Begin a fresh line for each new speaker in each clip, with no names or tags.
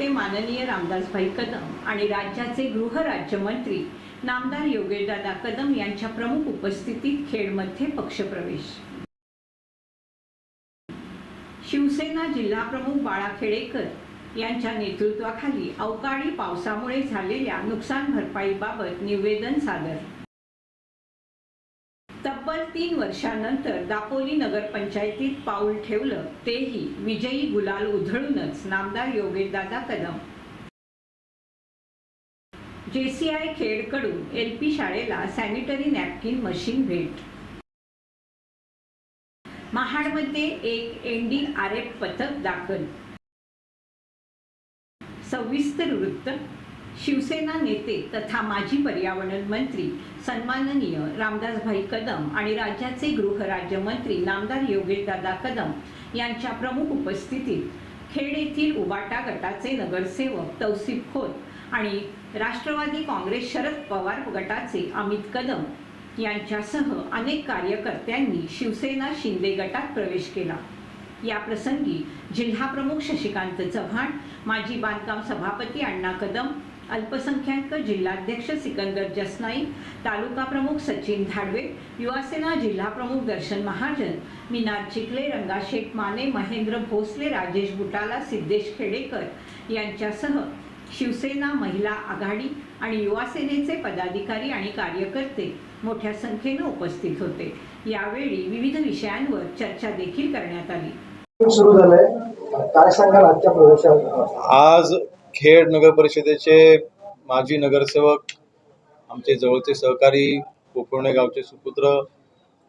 नेते माननीय रामदासभाई कदम आणि राज्याचे गृहराज्यमंत्री नामदार योगेशदादा कदम यांच्या प्रमुख उपस्थितीत खेडमध्ये पक्षप्रवेश. शिवसेना जिल्हाप्रमुख बाळा खेडेकर यांच्या नेतृत्वाखाली अवकाळी पावसामुळे झालेल्या नुकसान भरपाईबाबत निवेदन सादर तब्बल तीन वर्षानंतर दापोली नगरपंचायतीत पाऊल ठेवलं तेही विजयी गुलाल उधळूनच नामदार योगेशदादा कदम. जेसीआय खेडकडून एल पी शाळेला सॅनिटरी नॅपकिन मशीन भेट. महाडमध्ये एक एनडी आर एफ पथक दाखल. सविस्तर वृत्त शिवसेना नेते तथा माजी पर्यावरण मंत्री सन्माननीय रामदासभाई कदम आणि राज्याचे गृहराज्यमंत्री नामदार योगेशदादा कदम यांच्या प्रमुख उपस्थितीत खेड येथील उबाटा गटाचे नगरसेवक तौसिफ खोत आणि राष्ट्रवादी काँग्रेस शरद पवार गटाचे अमित कदम यांच्यासह अनेक कार्यकर्त्यांनी शिवसेना शिंदे गटात प्रवेश केला. या प्रसंगी जिल्हाप्रमुख शशिकांत चव्हाण माजी बांधकाम सभापती अण्णा कदम अल्पसंख्याक जिल्हाध्यक्ष सिकंदर जसनाई तालुका प्रमुख सचिन धाडवे युवासेना जिल्हाप्रमुख दर्शन महाजन मिनार चिखले रंगाशेठ माने महेंद्र भोसले राजेश बुटाला सिद्धेश खेडेकर यांच्यासह शिवसेना महिला आघाडी आणि युवासेनेचे पदाधिकारी आणि कार्यकर्ते मोठ्या संख्येनं उपस्थित होते. यावेळी विविध विषयांवर चर्चा देखील करण्यात आली.
सुरू झालंय. काय सांगाल आजच्या
आज खेड नगर परिषदेचे माजी नगरसेवक आमचे जवळचे सहकारी कोकर्णे गावचे सुपुत्र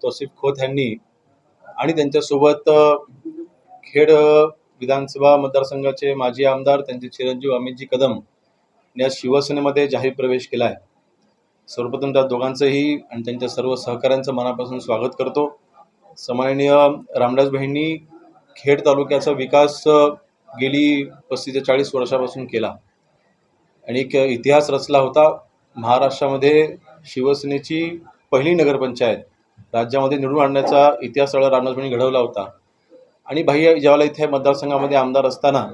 तौसिफ खोत यांनी आणि त्यांच्यासोबत खेड विधानसभा मतदारसंघाचे माजी आमदार त्यांचे चिरंजीव अमितजी कदम या शिवसेनेमध्ये जाहीर प्रवेश केला आहे. सर्वप्रथम त्या दोघांचंही आणि त्यांच्या सर्व सहकाऱ्यांचं मनापासून स्वागत करतो. सन्माननीय रामदास बहिणी खेड तालुक्याचा विकास गेली पस्तीस ते चाळीस वर्षापासून केला. आणि एक इतिहास रचला होता. महाराष्ट्रामध्ये शिवसेनेची पहिली नगरपंचायत राज्यामध्ये निवडून आणण्याचा इतिहास सगळा रामदासबाईंनी घडवला होता. आणि बाह्य ज्यावेळेला इथे मतदारसंघामध्ये आमदार असताना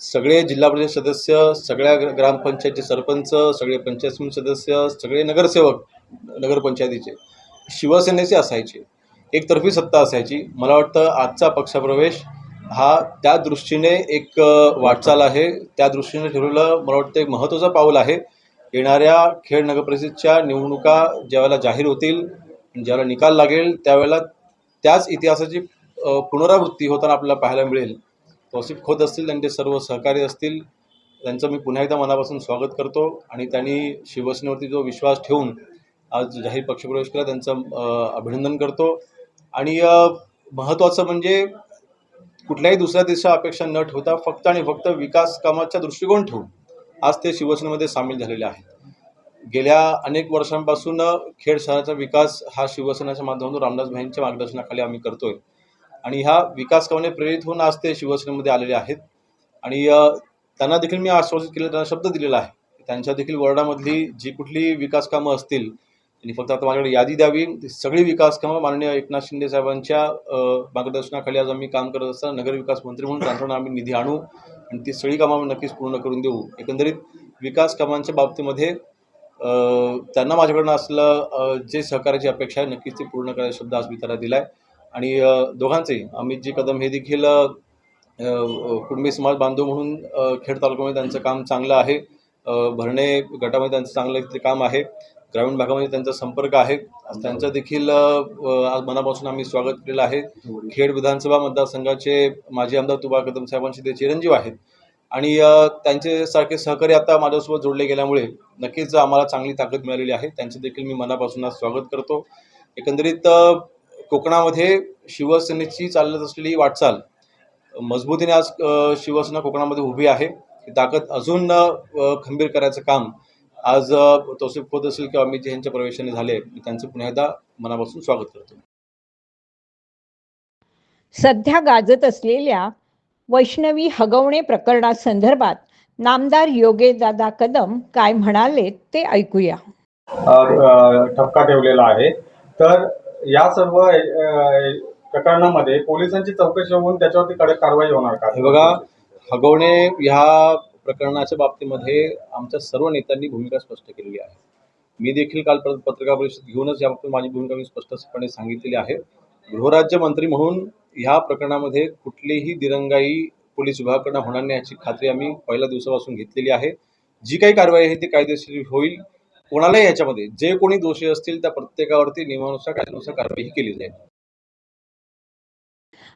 सगळे जिल्हा परिषद सदस्य सगळ्या ग्रामपंचायतचे सरपंच सगळे पंचायत समिती सदस्य सगळे नगरसेवक नगरपंचायतीचे शिवसेनेचे असायचे. एकतर्फी सत्ता असायची. मला वाटतं आजचा पक्षप्रवेश हा त्या दृष्टीने एक वाटचाल आहे. त्या दृष्टीने ठरवलं मला वाटतं एक महत्त्वाचं पाऊल आहे. येणाऱ्या खेड नगरपरिषदेच्या निवडणुका ज्यावेळेला जाहीर होतील ज्यावेळेला निकाल लागेल त्यावेळेला त्याच इतिहासाची पुनरावृत्ती होताना आपल्याला पाहायला मिळेल. तौसिफ खोत असतील त्यांचे सर्व सहकारी असतील त्यांचं मी पुन्हा एकदा मनापासून स्वागत करतो आणि त्यांनी शिवसेनेवरती जो विश्वास ठेवून आज जाहीर पक्षप्रवेश केला त्यांचं अभिनंदन करतो. आणि महत्त्वाचं म्हणजे कुठल्याही दुसऱ्या देशा अपेक्षा न ठेवता फक्त आणि फक्त विकास कामाच्या दृष्टिकोन ठेवून आज ते शिवसेनेमध्ये सामील झालेले आहेत. गेल्या अनेक वर्षांपासून खेड शहराचा विकास हा शिवसेनेच्या माध्यमातून रामदास भाईंच्या मार्गदर्शनाखाली आम्ही करतोय. आणि ह्या विकास कामाने प्रेरित होऊन आज ते शिवसेनेमध्ये आलेले आहेत. आणि त्यांना देखील मी आश्वासित केलं त्यांना शब्द दिलेला आहे. त्यांच्या देखील वॉर्डामधली जी कुठली विकास कामं असतील आणि फक्त आता माझ्याकडे यादी द्यावी. ती सगळी विकास कामं माननीय एकनाथ शिंदे साहेबांच्या मार्गदर्शनाखाली आज आम्ही काम करत असताना नगरविकास मंत्री म्हणून त्यांच्याकडून आम्ही निधी आणू आणि ती सगळी कामं आम्ही नक्कीच पूर्ण करून देऊ. एकंदरीत विकास कामांच्या बाबतीमध्ये त्यांना माझ्याकडनं असलं जे सहकार्याची अपेक्षा आहे नक्कीच ती पूर्ण करायचा शब्द आज मी त्याला दिला आहे आणि दोघांचे अमित जी कदम हे देखील अ, कुणबी समाज बांधव म्हणून खेड तालुक्यामध्ये त्यांचं काम चांगलं आहे. भरणे गटामध्ये त्यांचं चांगलं ते काम आहे. ग्रामीण भागामध्ये त्यांचा संपर्क आहे. त्यांचं देखील आज मनापासून आम्ही स्वागत केलेलं आहे. खेड विधानसभा मतदारसंघाचे माजी आमदार तुबा कदम साहेबांशी ते चिरंजीव आहेत. आणि त्यांच्यासारखे त्यांचे सारखे सहकारी आता माझ्यासोबत जोडले गेल्यामुळे नक्कीच आम्हाला चांगली ताकद मिळालेली आहे. त्यांचं देखील मी मनापासून आज स्वागत करतो. एकंदरीत कोकणामध्ये शिवसेनेची चालत असलेली वाटचाल मजबूतीने आज शिवसेना कोकणामध्ये उभी आहे. ही ताकद अजून खंबीर करायचं काम आज तौसिफ खोत असेल किंवा अमित जी यांच्या प्रवेशाने झाले त्यांचं पुन्हा एकदा मनापासून स्वागत करतो.
सध्या गाजत असलेल्या वैष्णवी हगवणे प्रकरणासंदर्भात नामदार योगेशदादा कदम काय म्हणाले ते ऐकूया.
ठपका ठेवलेला आहे. तर या सर्व प्रकरणामध्ये पोलिसांची चौकशी होऊन त्याच्यावरती कडक कारवाई होणार का?
हे बघा हगवणे ह्या प्रकरणाच्या बाबतीमध्ये आमच्या सर्व नेत्यांनी भूमिका स्पष्ट केलेली आहे. मी देखील काल पत्रकार परिषद घेऊनच याबाबतीत माझी भूमिका मी स्पष्टपणे सांगितलेली आहे. गृहराज्यमंत्री म्हणून ह्या प्रकरणामध्ये कुठलीही दिरंगाई पोलीस विभागाकडनं होणार नाही याची खात्री आम्ही पहिल्या दिवसापासून घेतलेली आहे. जी काही कारवाई आहे ती कायदेशीर होईल. कोणालाही याच्यामध्ये जे कोणी दोषी असतील त्या प्रत्येकावरती नियमानुसार कायद्यानुसार कारवाई ही केली जाईल.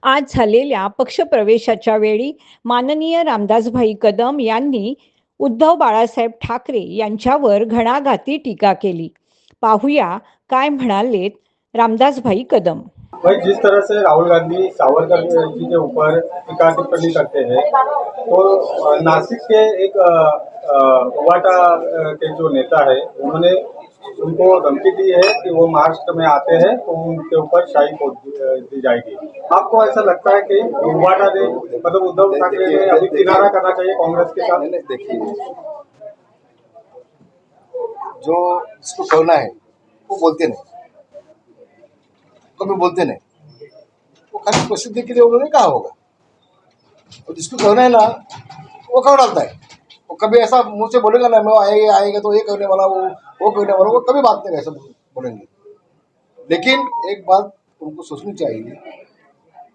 आज झालेल्या पक्षप्रवेशाच्या वेळी माननीय रामदासभाई कदम यांनी उद्धव बाळासाहेब ठाकरे यांच्यावर घणाघाती टीका केली. पाहूया काय म्हणालेत रामदासभाई कदम.
भाई जिस तरह से राहुल गांधी सावरकर जी के ऊपर टीका टिप्पणी करते हैं तो नासिक के एक वाटा के जो नेता है उन्होंने उनको धमकी दी है कि वो महाराष्ट्र में आते हैं तो उनके ऊपर शाही पोत दी जाएगी। आपको ऐसा लगता है कि दे मतलब उद्धव ठाकरे ने अभी किनारा करना चाहिए कांग्रेस के साथ?
देखिए, जो जिसको कहना है, वो बोलते नहीं। कभी बोलते नहीं। वो खाली प्रसिद्धि के लिए उन्होंने कहा होगा। और जिसको कहना है ना, वो कह डालता है? वो कभी ऐसा मुझसे बोलेगा ना, मैं आएगा आएगा तो ये करने वाला, वो वो करने वाला, वो कभी बात नहीं ऐसा बोलेंगे। लेकिन एक बात उनको सोचनी चाहिए,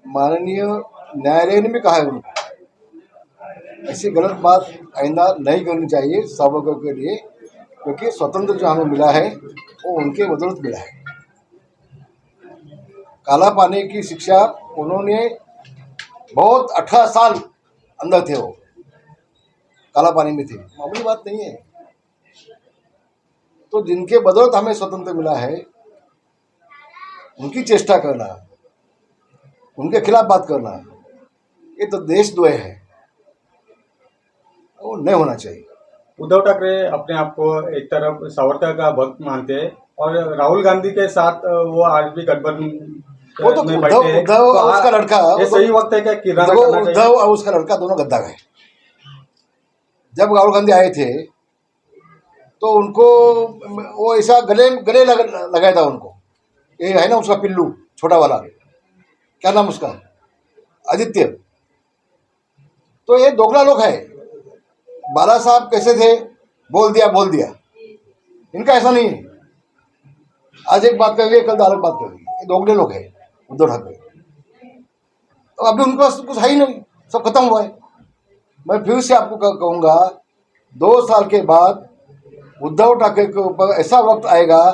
माननीय न्यायालय ने भी कहा है उनको, ऐसी गलत बात आइंदा नहीं करनी चाहिए सावरकर के लिए, क्योंकि स्वतंत्र जो हमें मिला है, वो उनके बदौलत मिला है। काला पानी की शिक्षा उन्होंने बहुत अठारह साल अंदर थे वो। काला पानी में थे। मामूली बात नहीं है। तो जिनके बदौलत हमें स्वतंत्र मिला है उनकी चेष्टा करना उनके खिलाफ बात करना ये तो देशद्रोह है। वो नहीं होना चाहिए।
उद्धव ठाकरे अपने आप को एक तरफ़ सावरकर का भक्त मानते हैं और राहुल गांधी के साथ वो आज भी गठबंधन
वो तो उद्धव- उद्धव
तो
और उसका लड़का-
ये सही वक्त है क्या
उद्धव और उसका लड़का दोनों गद्दार है। जब राहुल गांधी आए थे तो उनको वो ऐसा गले गले लग, लगाया था उनको। ये है ना उसका पिल्लू छोटा वाला। क्या नाम उसका? आदित्य। तो ये दोगला लोग है। बाला साहब कैसे थे? बोल दिया बोल दिया। इनका ऐसा नहीं है। आज एक बात करेंगे कल अलग बात करेंगे। ये दोगले लोग हैं उद्धव ठाकरे। तो अभी उनके पास कुछ है ही नहीं सब खत्म हुआ है। मैं फिर से आपको कह- कहूँगा, दो साल के बाद उद्धव ठाकरे के ऊपर ऐसा वक्त आएगा,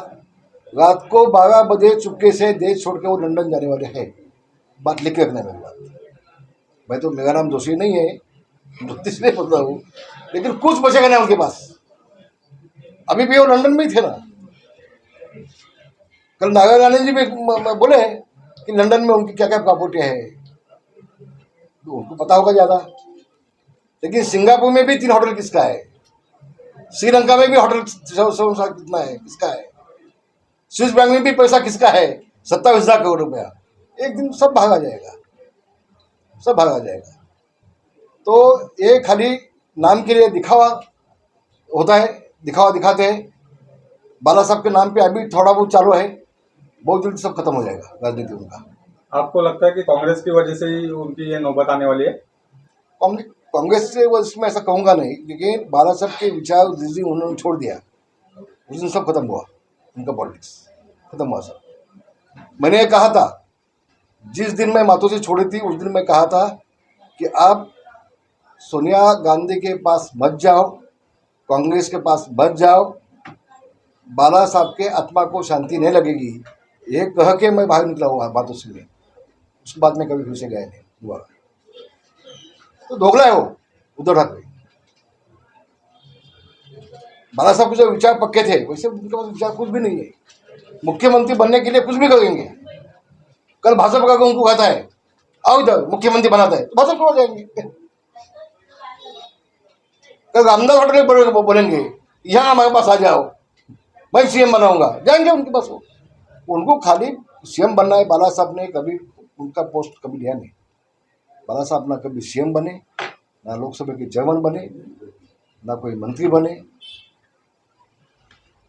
रात को बारह बजे चुपके से देश छोड़ के वो लंदन जाने वाले हैं। बात लिख रखना मेरी बात। मैं तो मेरा नाम दोषी नहीं है, ज्योतिष नहीं बोल रहा हूँ, लेकिन कुछ बचेगा ना उनके पास। अभी भी वो लंदन में ही थे ना। कल नागा गांधी जी भी म- म- बोले कि लंदन में उनकी क्या क्या प्रॉपर्टियाँ है। तो उनको पता होगा ज़्यादा। लेकिन सिंगापुर में भी तीन होटल किसका है? श्रीलंका में भी होटल कितना है? किसका है? स्विस बैंक में भी पैसा किसका है? सत्ताईस हज़ार करोड़ रुपया। एक दिन सब भागा जाएगा। सब भागा जाएगा। तो ये खाली नाम के लिए दिखावा होता है दिखावा दिखाते हैं। बाला साहब के नाम पे अभी थोड़ा बहुत चालू है। बहुत जल्दी सब खत्म हो जाएगा राजनीति उनका।
आपको लगता है कि कांग्रेस की वजह से ही उनकी ये नौबत आने वाली है?
कांग्रेस कांग्रेस से वो इसमें ऐसा कहूँगा नहीं, लेकिन बाला साहब के विचार जिस दिन उन्होंने छोड़ दिया, उस दिन सब खत्म हुआ, उनका पॉलिटिक्स खत्म हुआ सब। मैंने ये कहा था, जिस दिन मैं मातों से छोड़ी थी, उस दिन मैं कहा था कि आप सोनिया गांधी के पास मत जाओ, कांग्रेस के पास मत जाओ, बाला साहब के आत्मा को शांति नहीं लगेगी। ये कह के मैं बाहर निकला हुआ, बातों से। उसके बाद में कभी फिर से गया नहीं, हुआ। तो दोगला है वो उद्धव ठाकरे बाला साहब के जो विचार पक्के थे, वैसे उनके पास विचार कुछ भी नहीं है। मुख्यमंत्री बनने के लिए कुछ भी करेंगे। कल भाजपा का उनको कहता है, आओ इधर, मुख्यमंत्री बनाता है तो भाजपा को जाएँगे। कल रामदास होटल बोलेंगे, यहाँ हमारे पास आ जाओ, मैं सीएम बनाऊँगा। जाएँगे उनके पास वो। उनको खाली सीएम बनना है, बाला साहब ने कभी उनका पोस्ट कभी लिया नहीं। बाला साहब ना कभी सीएम बने, ना लोकसभा के चेयरमैन बने, ना कोई मंत्री बने।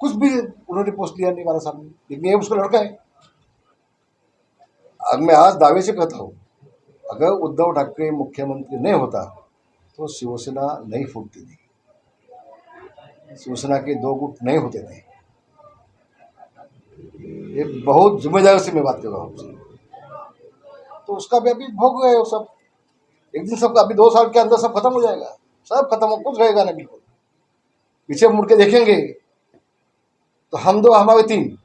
कुछ भी उन्होंने पोस्ट लिया नहीं बाला साहब ने। लेकिन ये उसका लड़का है। अब मैं आज दावे से कहता हूँ, अगर उद्धव ठाकरे मुख्यमंत्री नहीं होता तो शिवसेना नहीं फूटती थी। शिवसेना के दो गुट नहीं होते थे। ये बहुत ज़िम्मेदारी से मैं बात कर रहा हूँ तो उसका भी अभी भोग गए सब। एक दिन सब अभी दो साल के अंदर सब खत्म हो जाएगा। सब खत्म हो कुछ रहेगा ना बिल्कुल। पीछे मुड़ के देखेंगे। तो हम दो हमारे तीन,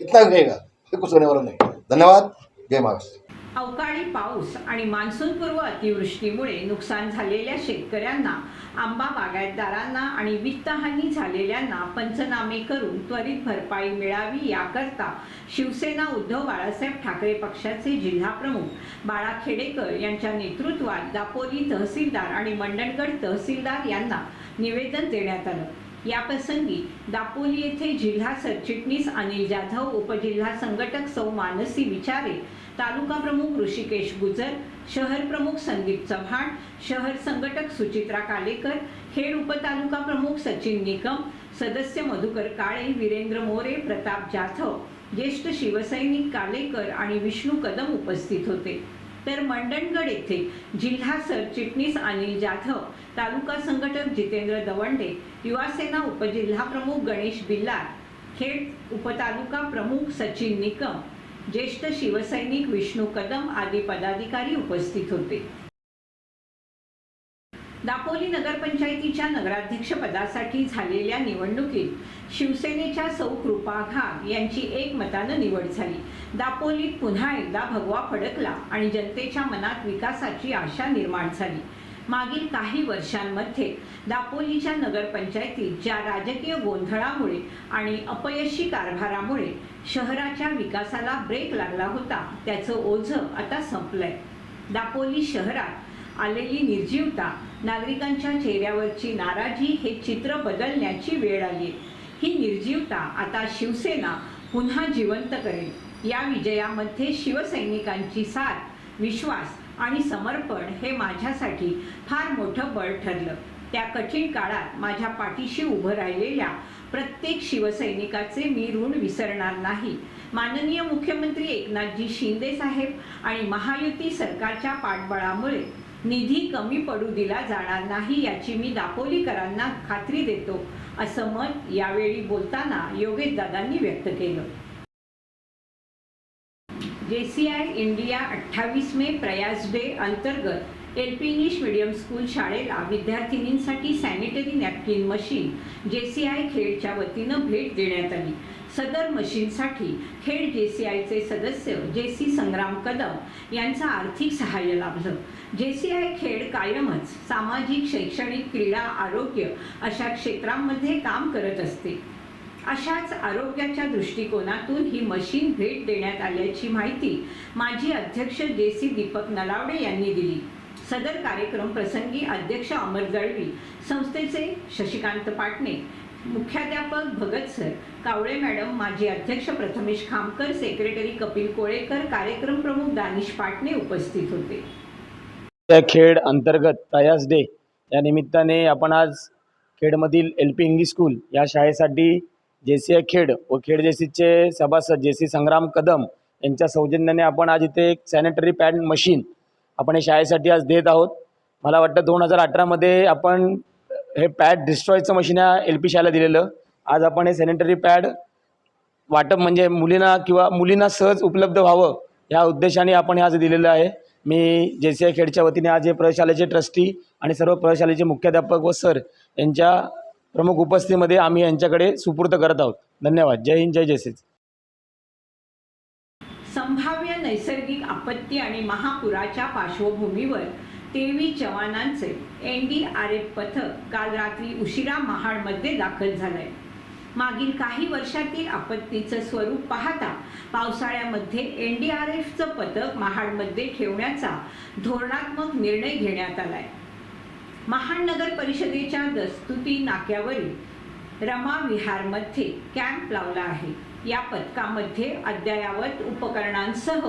इतना रहेगा, फिर कुछ होने वाला नहीं। धन्यवाद। जय महाराष्ट्र
अवकाळी पाऊस आणि मान्सूनपूर्व अतिवृष्टीमुळे नुकसान झालेल्या शेतकऱ्यांना आंबा बागायतदारांना आणि वित्तहानी झालेल्यांना पंचनामे करून त्वरित भरपाई मिळावी याकरता शिवसेना उद्धव बाळासाहेब ठाकरे पक्षाचे जिल्हाप्रमुख बाळा खेडेकर यांच्या नेतृत्वात दापोली तहसीलदार आणि मंडणगड तहसीलदार यांना निवेदन देण्यात आलं. याप्रसंगी दापोली येथे जिल्हा सरचिटणीस अनिल जाधव उपजिल्हा संघटक सौ मानसी विचारे तालुका प्रमुख ऋषिकेश गुजर शहर प्रमुख संदीप चव्हाण शहर संघटक सुचित्रा कालेकर खेड उपतालुका प्रमुख सचिन निकम सदस्य मधुकर काळे वीरेंद्र मोरे प्रताप जाधव ज्येष्ठ शिवसैनिक कालेकर आणि विष्णू कदम उपस्थित होते. तर मंडणगड येथे जिल्हा सरचिटणीस अनिल जाधव तालुका संघटक जितेंद्र दवंडे युवासेना उपजिल्हा प्रमुख गणेश बिल्लार खेड उपतालुका प्रमुख सचिन निकम ज्येष्ठ शिवसैनिक विष्णू कदम आदी पदाधिकारी उपस्थित होते. दापोली नगरपंचायतीच्या नगराध्यक्ष पदासाठी झालेल्या निवडणुकीत शिवसेनेच्या सौ कृपा घाग यांची एक मतानं निवड झाली. दापोलीत पुन्हा एकदा भगवा फडकला आणि जनतेच्या मनात विकासाची आशा निर्माण झाली. मागील काही वर्षांमध्ये दापोलीच्या नगरपंचायतीत ज्या राजकीय गोंधळामुळे आणि अपयशी कारभारामुळे शहराच्या विकासाला ब्रेक लागला होता त्याचं ओझं आता संपलंय. दापोली शहरात आलेली निर्जीवता नागरिकांच्या चेहऱ्यावरची नाराजी हे चित्र बदलण्याची वेळ आली ही निर्जीवता आता शिवसेना पुन्हा जिवंत करेल. या विजयामध्ये शिवसैनिकांची साथ विश्वास आणि समर्पण हे माझ्यासाठी फार मोठं बळ ठरलं. त्या कठीण काळात माझ्या पाठीशी उभं राहिलेल्या प्रत्येक शिवसैनिकाचे मी ऋण विसरणार नाही. माननीय मुख्यमंत्री एकनाथजी शिंदे साहेब आणि महायुती सरकारच्या पाठबळामुळे निधी कमी पडू दिला जाणार नाही याची मी दापोलीकरांना खात्री देतो असं मत यावेळी बोलताना योगेश दादांनी व्यक्त केलं. जेसीआय इंडिया अठ्ठावीस मे प्रयास डे अंतर्गत L P English medium school शाळेला विद्यार्थिनींसाठी सॅनिटरी नॅपकिन मशीन जेसीआय खेडच्या वतीनं भेट देण्यात आली. सदर मशीनसाठी खेड जेसीआयचे सदस्य जे सी संग्राम कदम यांचं आर्थिक सहाय्य लाभलं. जेसीआय खेड कायमच सामाजिक शैक्षणिक क्रीडा आरोग्य अशा क्षेत्रांमध्ये काम करत असते. अशाच आरोग्याच्या दृष्टिकोनातून ही मशीन भेट देण्यात आल्याची माहिती माजी अध्यक्ष जे सी दीपक नलावडे यांनी दिली. सदर कार्यक्रम प्रसंगी अध्यक्ष अमर दळवी संस्थेचे शशिकांत पाटणे मुख्याध्यापक भगत सर कावळे मॅडम माजी अध्यक्ष प्रथमेश खामकर सेक्रेटरी कपिल कोळेकर कार्यक्रम प्रमुख दानिश पाटणे उपस्थित होते.
त्या खेड अंतर्गत प्रयास डे या निमित्ताने आपण आज खेडमधील एल पी इंग्लिश स्कूल या शाळेसाठी जेसी खेड व खेड जेसीचे सभासद जेसी संग्राम कदम यांच्या सौजन्याने आपण आज इथे एक सॅनिटरी पॅड मशीन आपण या शाळेसाठी आज देत आहोत. मला वाटतं दोन हजार अठरामध्ये आपण हे पॅड डिस्ट्रॉयचं मशीन या एल पी शाळेला दिलेलं. आज आपण हे सॅनिटरी पॅड वाटप म्हणजे मुलींना किंवा मुलींना सहज उपलब्ध व्हावं ह्या उद्देशाने आपण हे आज दिलेलं आहे. मी जे सी आय खेडच्या वतीने आज हे प्रशालेचे ट्रस्टी आणि सर्व प्रशालेचे मुख्याध्यापक व सर यांच्या प्रमुख उपस्थितीमध्ये आम्ही यांच्याकडे सुपूर्द करत आहोत. धन्यवाद. जय हिंद जय जयसेच
संभाव्य नैसर्गिक आपत्ती आणि महापुराच्या पार्श्वभूमीवर तेवीस जवानांचे एन डी आर एफ पथक काल रात्री उशिरा महाडमध्ये दाखल झालंय. मागील काही वर्षातील आपत्तीचं स्वरूप पाहता पावसाळ्यामध्ये एन डी आर एफचं पथक महाडमध्ये ठेवण्याचा धोरणात्मक निर्णय घेण्यात आलाय. महाड नगर परिषदेच्या दस्तुती नाक्यावरील रमा विहारमध्ये कॅम्प लावला आहे. या पथकामध्ये अद्ययावत उपकरणांसह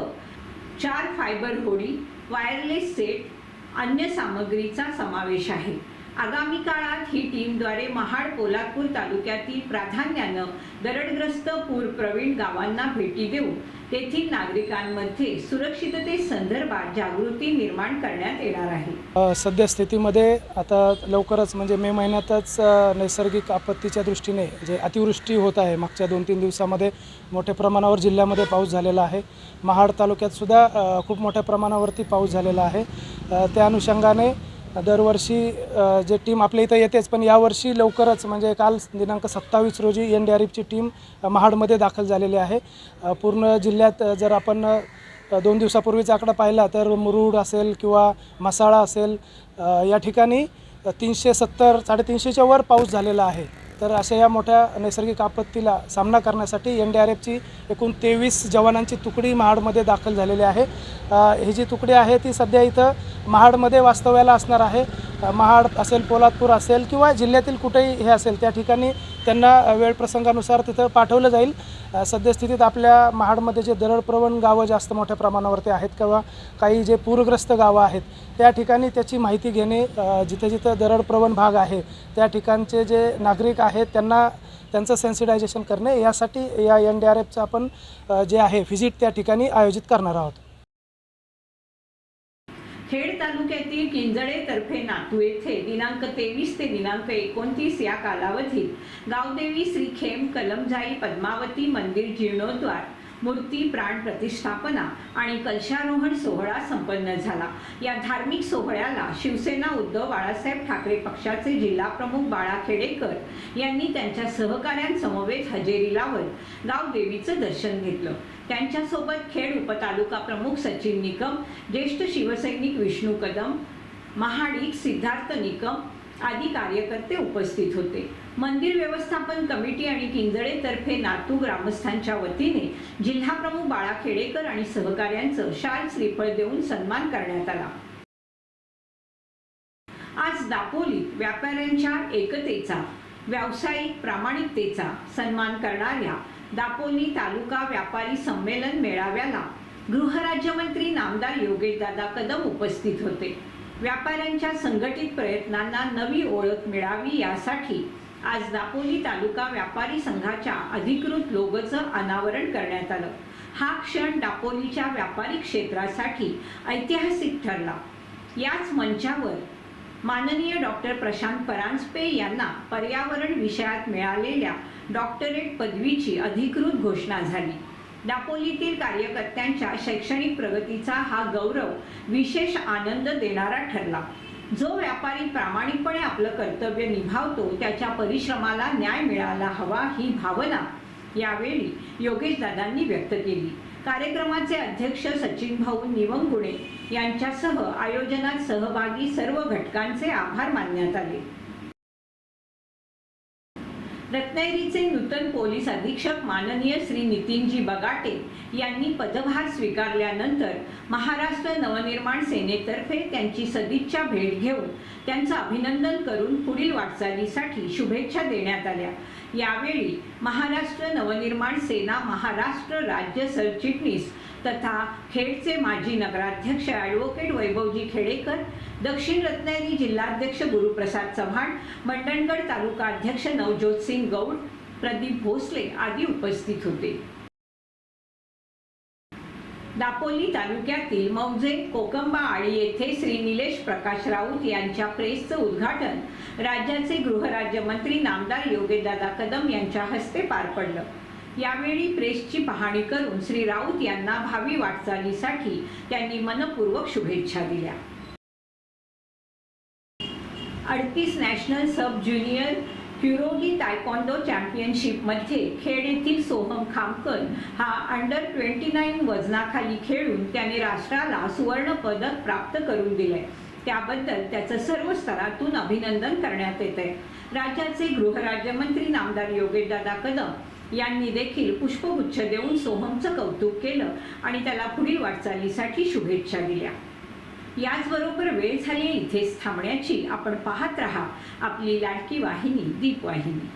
चार फायबर होडी वायरलेस सेट अन्य सामग्रीचा समावेश आहे. आगामी काळात ही टीमद्वारे महाड पोलादपूर तालुक्यातील प्राधान्यानं दरडग्रस्त पूरप्रवीण गावांना भेटी देऊन तेथील नागरिकांमध्ये सुरक्षिततेसंदर्भात जागृती निर्माण करण्यात येणार आहे.
सद्यस्थितीमध्ये आता लवकरच म्हणजे मे महिन्यातच नैसर्गिक आपत्तीच्या दृष्टीने जे अतिवृष्टी होत आहे मागच्या दोन तीन दिवसामध्ये मोठ्या प्रमाणावर जिल्ह्यामध्ये पाऊस झालेला आहे. महाड तालुक्यातसुद्धा खूप मोठ्या प्रमाणावरती पाऊस झालेला आहे. त्या अनुषंगाने दरवर्षी जे टीम आपल्या इथं येतेच पण यावर्षी लवकरच म्हणजे काल दिनांक सत्तावीस रोजी एन डी आर एफची टीम महाडमध्ये दाखल झालेली आहे. पूर्ण जिल्ह्यात जर आपण दोन दिवसापूर्वीचा आकडा पाहिला तर मुरुड असेल किंवा मसाळा असेल या ठिकाणी तीनशे सत्तर साडेतीनशेच्या वर पाऊस झालेला आहे. तर अशा या मोठ्या नैसर्गिक आपत्तीला सामना करण्यासाठी एन डी आर एफची एकूण तेवीस जवानांची तुकडी महाडमध्ये दाखल झालेली आहे. ही जी तुकडी आहे ती सध्या इथं महाडमध्ये वास्तव्याला असणार आहे. महाड असेल पोलादपूर असेल किंवा जिल्ह्यातील कुठेही हे असेल त्या ठिकाणी त्यांना वेळ प्रसंगानुसार तिथं पाठवलं जाईल. सद्यस्थितीत आपल्या महाडमध्ये जे दरडप्रवण गावं जास्त मोठ्या प्रमाणावरती आहेत किंवा काही जे पूरग्रस्त गावं आहेत त्या ठिकाणी त्याची माहिती घेणे जिथे जिथं जिथं दरडप्रवण भाग आहे त्या ठिकाणचे जे नागरिक आहेत त्यांना त्यांचं सेन्सिटायझेशन करणे यासाठी या एन डी आर एफचं आपण जे आहे व्हिजिट त्या ठिकाणी आयोजित करणार आहोत.
खेड तालुक्यातील किंजळे तर्फे नातू येथे दिनांक तेवीस ते दिनांक एकोणतीस या कालावधीत गावदेवी श्री खेम कलमजाई पद्मावती मंदिर जीर्णोद्वार मूर्ती प्राण प्रतिष्ठापना आणि कलशारोहण सोहळा संपन्न झाला. या धार्मिक सोहळ्याला शिवसेना उद्धव बाळासाहेब ठाकरे पक्षाचे जिल्हा प्रमुख बाळा खेडेकर यांनी त्यांच्या सहकाऱ्यांसमवेत हजेरी लावत गावदेवीचं दर्शन घेतलं. त्यांच्यासोबत खेड उपतालुका प्रमुख सचिन निकम ज्येष्ठ शिवसैनिक विष्णू कदम महाडिक सिद्धार्थ निकम आदी कार्यकर्ते उपस्थित होते. मंदिर व्यवस्थापन कमिटी आणि किंजळेतर्फे नातू ग्रामस्थांच्या वतीने जिल्हाप्रमुख बाळा खेडेकर आणि सहकाऱ्यांचं शाल श्रीफळ देऊन सन्मान करण्यात आला. आज दापोलीत व्यापाऱ्यांच्या एकतेचा व्यावसायिक प्रामाणिकतेचा सन्मान करणाऱ्या दापोली तालुका व्यापारी संमेलन मेळाव्याला गृहराज्यमंत्री नामदार योगेशदादा कदम उपस्थित होते. व्यापाऱ्यांच्या संघटित प्रयत्नांना नवी ओळख मिळावी यासाठी आज दापोली तालुका व्यापारी संघाच्या अधिकृत लोगोचं अनावरण करण्यात आलं. हा क्षण दापोलीच्या व्यापारी क्षेत्रासाठी ऐतिहासिक ठरला. याच मंचावर माननीय डॉक्टर प्रशांत परांजपे यांना पर्यावरण विषयात मिळालेल्या डॉक्टरेट पदवीची अधिकृत घोषणा झाली. दापोलीतील कार्यकर्त्यांच्या शैक्षणिक प्रगतीचा हा गौरव विशेष आनंद देणारा ठरला. जो व्यापारी प्रामाणिकपणे आपलं कर्तव्य निभावतो त्याच्या परिश्रमाला न्याय मिळाला हवा ही भावना यावेळी योगेश दादांनी व्यक्त केली. कार्यक्रमाचे अध्यक्ष सचिन भाऊ निवंगुणे यांच्यासह आयोजनात सहभागी सर्व घटकांचे आभार मानण्यात आले. रत्नागिरीचे नूतन पोलीस अधीक्षक माननीय श्री नितीनजी बगाटे यांनी पदभार स्वीकारल्यानंतर महाराष्ट्र नवनिर्माण सेनेतर्फे त्यांची सदिच्छा भेट घेऊन त्यांचं अभिनंदन करून पुढील वाटचालीसाठी शुभेच्छा देण्यात आल्या. यावेळी महाराष्ट्र नवनिर्माण सेना महाराष्ट्र राज्य सरचिटणीस तथा खेडचे माजी नगराध्यक्ष ॲडव्होकेट वैभवजी खेडेकर दक्षिण रत्नागिरी जिल्हाध्यक्ष गुरुप्रसाद चव्हाण मंडणगड तालुका अध्यक्ष नवज्योत सिंग गौड प्रदीप भोसले आदी उपस्थित होते. दापोली तालुक्यातील मौजे कोकंबा आळी येथे श्री निलेश प्रकाश राऊत यांच्या प्रेसचं उद्घाटन राज्याचे गृहराज्यमंत्री नामदार योगेदादा कदम यांच्या हस्ते पार पडलं. यावेळी प्रेसची पाहणी करून श्री राऊत यांना भावी वाटचालीसाठी त्यांनी मनपूर्वक शुभेच्छा दिल्या. अडतीस national sub junior kyorugi taekwondo चॅम्पियनशिपमध्ये खेड येथील सोहम खामकर हा अंडर ट्वेंटी नाईन वजनाखाली खेळून त्याने राष्ट्राला सुवर्ण पदक प्राप्त करून दिले त्याबद्दल त्याचं सर्व स्तरातून अभिनंदन करण्यात येत आहे राज्याचे गृहराज्यमंत्री नामदार योगेशदादा कदम यांनी देखील पुष्पगुच्छ देऊन सोहमचं कौतुक केलं आणि त्याला पुढील वाटचालीसाठी शुभेच्छा दिल्या. याचबरोबर वेळ झाली इथेच थांबण्याची. आपण पाहत राहा आपली लाडकी वाहिनी दीपवाहिनी.